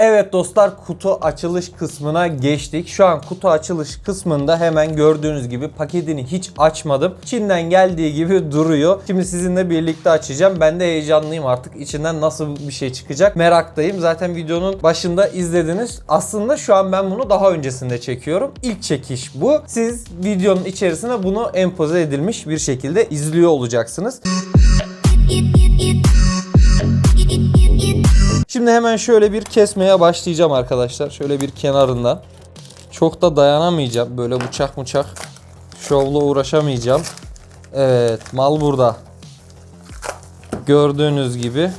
Evet dostlar kutu açılış kısmına geçtik. Şu an kutu açılış kısmında hemen gördüğünüz gibi paketini hiç açmadım. Çin'den geldiği gibi duruyor. Şimdi sizinle birlikte açacağım. Ben de heyecanlıyım artık. İçinden nasıl bir şey çıkacak meraktayım. Zaten videonun başında izlediniz. Aslında şu an ben bunu daha öncesinde çekiyorum. İlk çekiş bu. Siz videonun içerisine bunu empoze edilmiş bir şekilde izliyor olacaksınız. Şimdi hemen şöyle bir kesmeye başlayacağım arkadaşlar. Şöyle bir kenarından. Çok da dayanamayacağım. Böyle bıçak bıçak şovla uğraşamayacağım. Evet mal burada. Gördüğünüz gibi.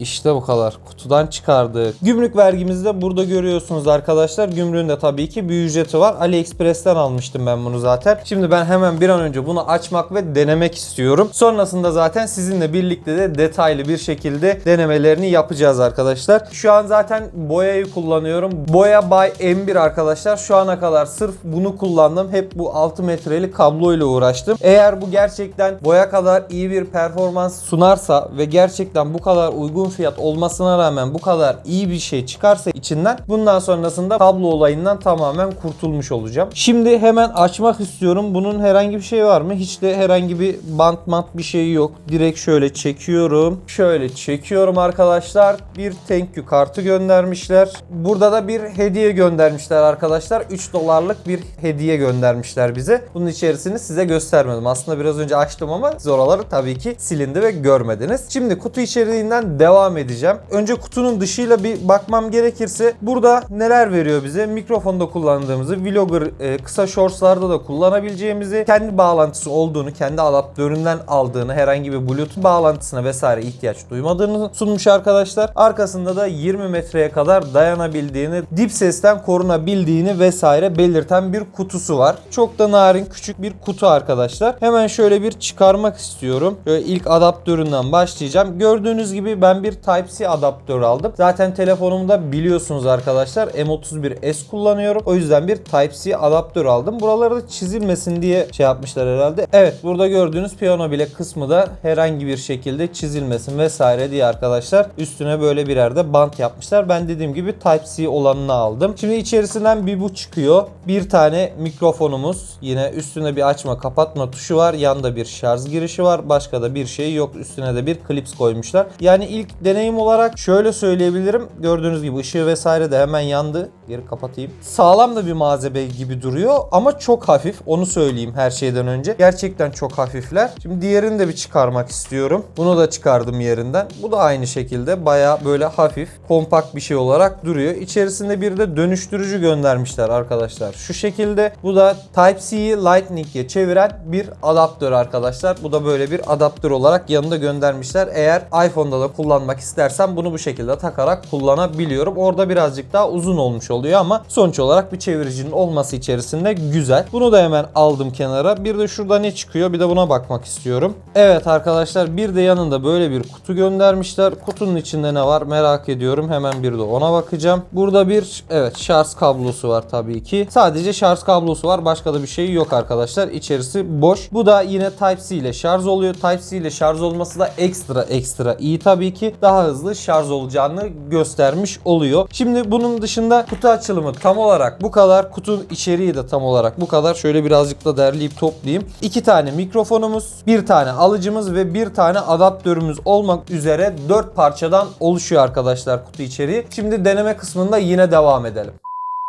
İşte bu kadar. Kutudan çıkardık. Gümrük vergimizi de burada görüyorsunuz arkadaşlar. Gümrüğün de tabii ki bir ücreti var. AliExpress'ten almıştım ben bunu zaten. Şimdi ben hemen bir an önce bunu açmak ve denemek istiyorum. Sonrasında zaten sizinle birlikte de detaylı bir şekilde denemelerini yapacağız arkadaşlar. Şu an zaten boyayı kullanıyorum. Boya by M1 arkadaşlar. Şu ana kadar sırf bunu kullandım. Hep bu 6 metrelik kabloyla uğraştım. Eğer bu gerçekten boya kadar iyi bir performans sunarsa ve gerçekten bu kadar uygun fiyat olmasına rağmen bu kadar iyi bir şey çıkarsa içinden bundan sonrasında kablo olayından tamamen kurtulmuş olacağım. Şimdi hemen açmak istiyorum. Bunun herhangi bir şey var mı? Hiç de herhangi bir bant mat bir şey yok. Direkt şöyle çekiyorum. Şöyle çekiyorum arkadaşlar. Bir thank you kartı göndermişler. Burada da bir hediye göndermişler arkadaşlar. 3 dolarlık bir hediye göndermişler bize. Bunun içerisini size göstermedim. Aslında biraz önce açtım ama siz oraları tabii ki silindi ve görmediniz. Şimdi kutu içeriğinden devam edeceğim. Önce kutunun dışıyla bir bakmam gerekirse burada neler veriyor bize? Mikrofonda kullandığımızı, vlogger e, kısa shortslarda da kullanabileceğimizi, kendi bağlantısı olduğunu, kendi adaptöründen aldığını, herhangi bir bluetooth bağlantısına vesaire ihtiyaç duymadığını sunmuş arkadaşlar. Arkasında da 20 metreye kadar dayanabildiğini, dip sesten korunabildiğini vesaire belirten bir kutusu var. Çok da narin küçük bir kutu arkadaşlar. Hemen şöyle bir çıkarmak istiyorum. Şöyle ilk adaptöründen başlayacağım. Gördüğünüz gibi ben bir Type-C adaptör aldım. Zaten telefonumda biliyorsunuz arkadaşlar M31S kullanıyorum. O yüzden bir Type-C adaptör aldım. Buraları da çizilmesin diye şey yapmışlar herhalde. Evet burada gördüğünüz piyano bile kısmı da herhangi bir şekilde çizilmesin vesaire diye arkadaşlar üstüne böyle birer de bant yapmışlar. Ben dediğim gibi Type-C olanını aldım. Şimdi içerisinden bir bu çıkıyor. Bir tane mikrofonumuz. Yine üstünde bir açma kapatma tuşu var. Yanda bir şarj girişi var. Başka da bir şey yok. Üstüne de bir klips koymuşlar. Yani ilk deneyim olarak şöyle söyleyebilirim. Gördüğünüz gibi ışığı vesaire de hemen yandı. Geri kapatayım. Sağlam da bir malzeme gibi duruyor ama çok hafif. Onu söyleyeyim her şeyden önce. Gerçekten çok hafifler. Şimdi diğerini de bir çıkarmak istiyorum. Bunu da çıkardım yerinden. Bu da aynı şekilde baya böyle hafif, kompakt bir şey olarak duruyor. İçerisinde bir de dönüştürücü göndermişler arkadaşlar. Şu şekilde bu da Type-C'yi Lightning'e çeviren bir adaptör arkadaşlar. Bu da böyle bir adaptör olarak yanında göndermişler. Eğer iPhone'da da kullanmak istersem bunu bu şekilde takarak kullanabiliyorum. Orada birazcık daha uzun olmuş oluyor ama sonuç olarak bir çeviricinin olması içerisinde güzel. Bunu da hemen aldım kenara. Bir de şurada ne çıkıyor bir de buna bakmak istiyorum. Evet arkadaşlar bir de yanında böyle bir kutu göndermişler. Kutunun içinde ne var merak ediyorum. Hemen bir de ona bakacağım. Burada bir evet şarj kablosu var tabii ki. Sadece şarj kablosu var. Başka da bir şey yok arkadaşlar. İçerisi boş. Bu da yine Type-C ile şarj oluyor. Type-C ile şarj olması da ekstra ekstra iyi tabii ki. Daha hızlı şarj olacağını göstermiş oluyor. Şimdi bunun dışında kutu açılımı tam olarak bu kadar. Kutu içeriği de tam olarak bu kadar. Şöyle birazcık da derleyip toplayayım. İki tane mikrofonumuz, bir tane alıcımız ve bir tane adaptörümüz olmak üzere dört parçadan oluşuyor arkadaşlar kutu içeriği. Şimdi deneme kısmında yine devam edelim.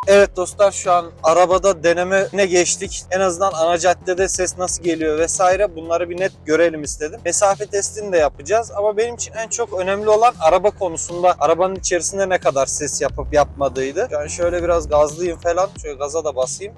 Evet dostlar şu an arabada deneme ne geçtik. En azından ana caddede ses nasıl geliyor vesaire bunları bir net görelim istedim. Mesafe testini de yapacağız ama benim için en çok önemli olan araba konusunda arabanın içerisinde ne kadar ses yapıp yapmadığıydı. Yani şöyle biraz gazlıyım falan. Şöyle gaza da basayım.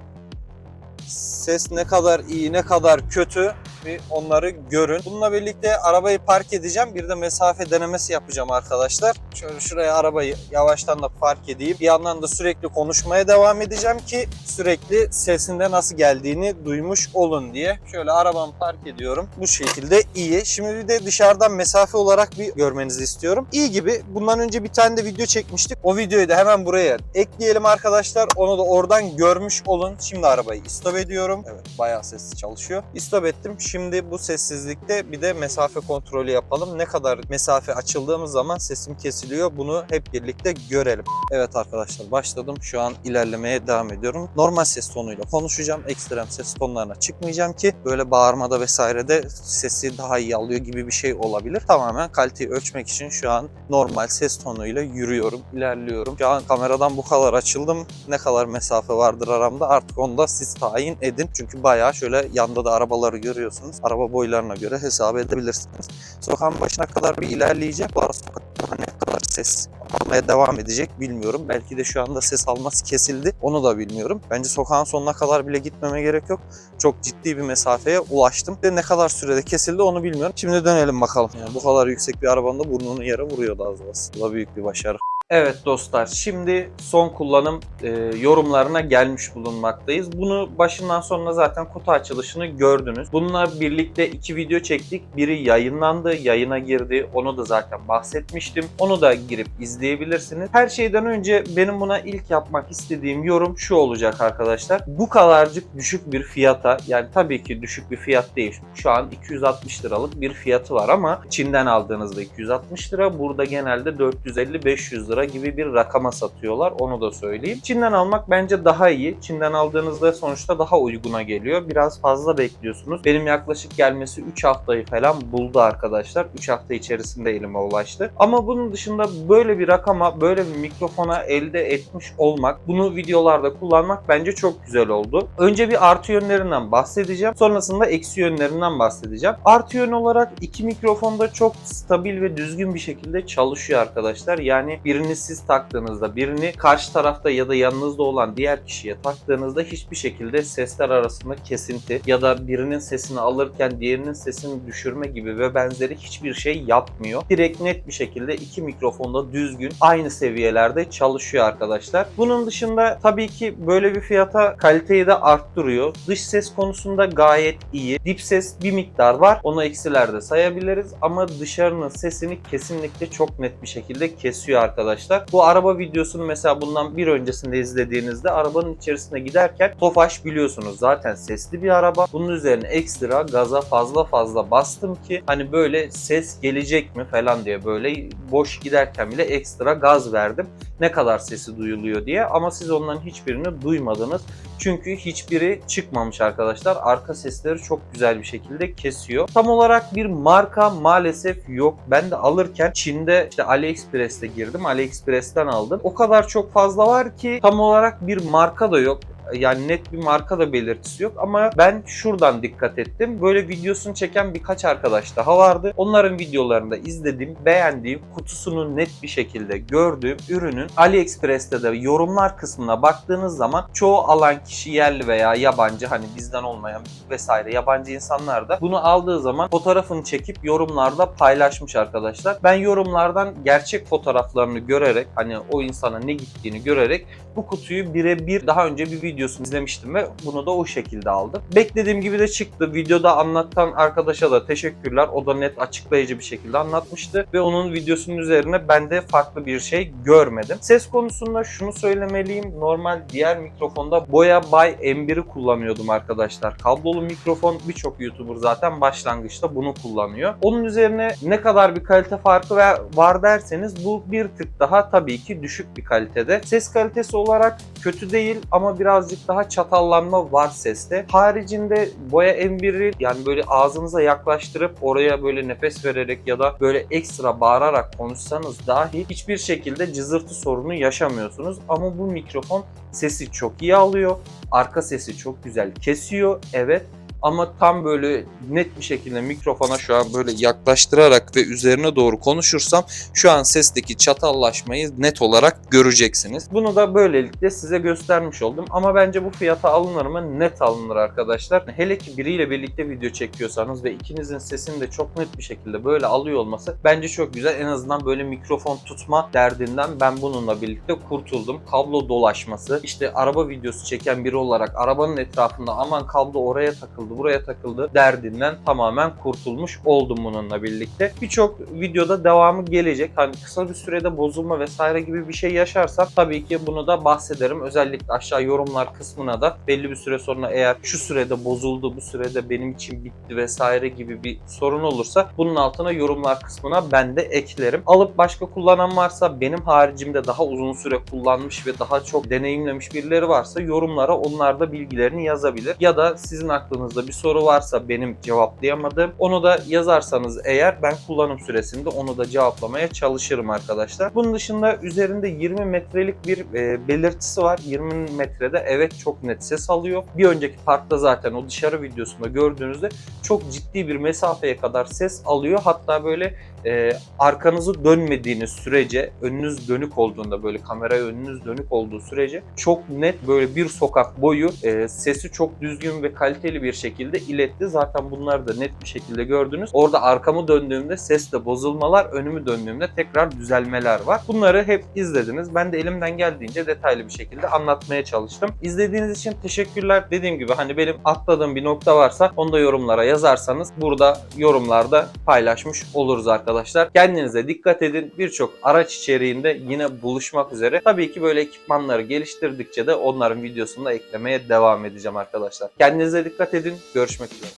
Ses ne kadar iyi ne kadar kötü bir onları görün. Bununla birlikte arabayı park edeceğim. Bir de mesafe denemesi yapacağım arkadaşlar. Şöyle şuraya arabayı yavaştan da park edeyim. Bir yandan da sürekli konuşmaya devam edeceğim ki sürekli sesinde nasıl geldiğini duymuş olun diye. Şöyle arabamı park ediyorum. Bu şekilde iyi. Şimdi bir de dışarıdan mesafe olarak bir görmenizi istiyorum. İyi gibi. Bundan önce bir tane de video çekmiştik. O videoyu da hemen buraya ekleyelim arkadaşlar. Onu da oradan görmüş olun. Şimdi arabayı stop ediyorum. Evet bayağı sesli çalışıyor. Stop ettim. Şimdi bu sessizlikte bir de mesafe kontrolü yapalım. Ne kadar mesafe açıldığımız zaman sesim kesiliyor. Bunu hep birlikte görelim. Evet arkadaşlar başladım. Şu an ilerlemeye devam ediyorum. Normal ses tonuyla konuşacağım. Ekstrem ses tonlarına çıkmayacağım ki böyle bağırmada vesairede sesi daha iyi alıyor gibi bir şey olabilir. Tamamen kaliteyi ölçmek için şu an normal ses tonuyla yürüyorum, ilerliyorum. Şu an kameradan bu kadar açıldım. Ne kadar mesafe vardır aramda artık onu da siz tayin edin. Çünkü bayağı şöyle yanda da arabaları görüyorsunuz. Araba boylarına göre hesap edebilirsiniz. Sokağın başına kadar bir ilerleyeceğim. Bu arada sokakta ne kadar ses almaya devam edecek bilmiyorum. Belki de şu anda ses alması kesildi. Onu da bilmiyorum. Bence sokağın sonuna kadar bile gitmeme gerek yok. Çok ciddi bir mesafeye ulaştım. Ve ne kadar sürede kesildi onu bilmiyorum. Şimdi dönelim bakalım. Yani bu kadar yüksek bir arabanın da burnunu yere vuruyordu az kalsın. Bu da büyük bir başarı. Evet dostlar şimdi son kullanım e, yorumlarına gelmiş bulunmaktayız. Bunu başından sonuna zaten kutu açılışını gördünüz. Bununla birlikte iki video çektik. Biri yayınlandı, yayına girdi. Onu da zaten bahsetmiştim. Onu da girip izleyebilirsiniz. Her şeyden önce benim buna ilk yapmak istediğim yorum şu olacak arkadaşlar. Bu kadarcık düşük bir fiyata yani tabii ki düşük bir fiyat değil. Şu an 260 liralık bir fiyatı var ama Çin'den aldığınızda 260 lira. Burada genelde 450-500 lira gibi bir rakama satıyorlar. Onu da söyleyeyim. Çin'den almak bence daha iyi. Çin'den aldığınızda sonuçta daha uyguna geliyor. Biraz fazla bekliyorsunuz. Benim yaklaşık gelmesi 3 haftayı falan buldu arkadaşlar. 3 hafta içerisinde elime ulaştı. Ama bunun dışında böyle bir rakama, böyle bir mikrofona elde etmiş olmak, bunu videolarda kullanmak bence çok güzel oldu. Önce bir artı yönlerinden bahsedeceğim. Sonrasında eksi yönlerinden bahsedeceğim. Artı yön olarak iki mikrofon da çok stabil ve düzgün bir şekilde çalışıyor arkadaşlar. Yani birini siz taktığınızda, birini karşı tarafta ya da yanınızda olan diğer kişiye taktığınızda hiçbir şekilde sesler arasında kesinti ya da birinin sesini alırken diğerinin sesini düşürme gibi ve benzeri hiçbir şey yapmıyor. Direkt net bir şekilde iki mikrofonda düzgün aynı seviyelerde çalışıyor arkadaşlar. Bunun dışında tabii ki böyle bir fiyata kaliteyi de arttırıyor. Dış ses konusunda gayet iyi. Dip ses bir miktar var. Onu eksilerde sayabiliriz ama dışarının sesini kesinlikle çok net bir şekilde kesiyor arkadaşlar. Bu araba videosunu mesela bundan bir öncesinde izlediğinizde arabanın içerisine giderken Tofaş biliyorsunuz zaten sesli bir araba. Bunun üzerine ekstra gaza fazla fazla bastım ki hani böyle ses gelecek mi falan diye böyle boş giderken bile ekstra gaz verdim. Ne kadar sesi duyuluyor diye ama siz onların hiçbirini duymadınız. Çünkü hiçbiri çıkmamış arkadaşlar. Arka sesleri çok güzel bir şekilde kesiyor. Tam olarak bir marka maalesef yok. Ben de alırken Çin'de işte AliExpress'te girdim. AliExpress'ten aldım. O kadar çok fazla var ki tam olarak bir marka da yok yani net bir marka da belirtisi yok ama ben şuradan dikkat ettim. Böyle videosunu çeken birkaç arkadaş daha vardı. Onların videolarında izlediğim, beğendiğim, kutusunu net bir şekilde gördüğüm ürünün AliExpress'te de yorumlar kısmına baktığınız zaman çoğu alan kişi yerli veya yabancı hani bizden olmayan vesaire yabancı insanlar da bunu aldığı zaman fotoğrafını çekip yorumlarda paylaşmış arkadaşlar. Ben yorumlardan gerçek fotoğraflarını görerek hani o insana ne gittiğini görerek bu kutuyu birebir daha önce bir videosunu izlemiştim ve bunu da o şekilde aldım. Beklediğim gibi de çıktı. Videoda anlatan arkadaşa da teşekkürler. O da net açıklayıcı bir şekilde anlatmıştı ve onun videosunun üzerine ben de farklı bir şey görmedim. Ses konusunda şunu söylemeliyim. Normal diğer mikrofonda Boya Bay M1'i kullanıyordum arkadaşlar. Kablolu mikrofon birçok YouTuber zaten başlangıçta bunu kullanıyor. Onun üzerine ne kadar bir kalite farkı var derseniz bu bir tık daha tabii ki düşük bir kalitede. Ses kalitesi olarak kötü değil ama birazcık daha çatallanma var seste. Haricinde Boya M1'i yani böyle ağzınıza yaklaştırıp oraya böyle nefes vererek ya da böyle ekstra bağırarak konuşsanız dahi hiçbir şekilde cızırtı sorunu yaşamıyorsunuz. Ama bu mikrofon sesi çok iyi alıyor. Arka sesi çok güzel kesiyor. Evet ama tam böyle net bir şekilde mikrofona şu an böyle yaklaştırarak ve üzerine doğru konuşursam şu an sesteki çatallaşmayı net olarak göreceksiniz. Bunu da böylelikle size göstermiş oldum ama bence bu fiyata alınır mı? Net alınır arkadaşlar. Hele ki biriyle birlikte video çekiyorsanız ve ikinizin sesini de çok net bir şekilde böyle alıyor olması bence çok güzel. En azından böyle mikrofon tutma derdinden ben bununla birlikte kurtuldum. Kablo dolaşması, işte araba videosu çeken biri olarak arabanın etrafında aman kablo oraya takıldı takıldı, buraya takıldı derdinden tamamen kurtulmuş oldum bununla birlikte. Birçok videoda devamı gelecek. Hani kısa bir sürede bozulma vesaire gibi bir şey yaşarsam tabii ki bunu da bahsederim. Özellikle aşağı yorumlar kısmına da belli bir süre sonra eğer şu sürede bozuldu, bu sürede benim için bitti vesaire gibi bir sorun olursa bunun altına yorumlar kısmına ben de eklerim. Alıp başka kullanan varsa benim haricimde daha uzun süre kullanmış ve daha çok deneyimlemiş birileri varsa yorumlara onlar da bilgilerini yazabilir. Ya da sizin aklınızda bir soru varsa benim cevaplayamadığım onu da yazarsanız eğer ben kullanım süresinde onu da cevaplamaya çalışırım arkadaşlar. Bunun dışında üzerinde 20 metrelik bir e, belirtisi var. 20 metrede evet çok net ses alıyor. Bir önceki parkta zaten o dışarı videosunda gördüğünüzde çok ciddi bir mesafeye kadar ses alıyor. Hatta böyle e, arkanızı dönmediğiniz sürece önünüz dönük olduğunda böyle kameraya önünüz dönük olduğu sürece çok net böyle bir sokak boyu e, sesi çok düzgün ve kaliteli bir şekilde iletti. Zaten bunları da net bir şekilde gördünüz. Orada arkamı döndüğümde seste bozulmalar, önümü döndüğümde tekrar düzelmeler var. Bunları hep izlediniz. Ben de elimden geldiğince detaylı bir şekilde anlatmaya çalıştım. İzlediğiniz için teşekkürler. Dediğim gibi hani benim atladığım bir nokta varsa onu da yorumlara yazarsanız burada yorumlarda paylaşmış oluruz arkadaşlar. Kendinize dikkat edin. Birçok araç içeriğinde yine buluşmak üzere. Tabii ki böyle ekipmanları geliştirdikçe de onların videosunu da eklemeye devam edeceğim arkadaşlar. Kendinize dikkat edin. Görüşmek üzere.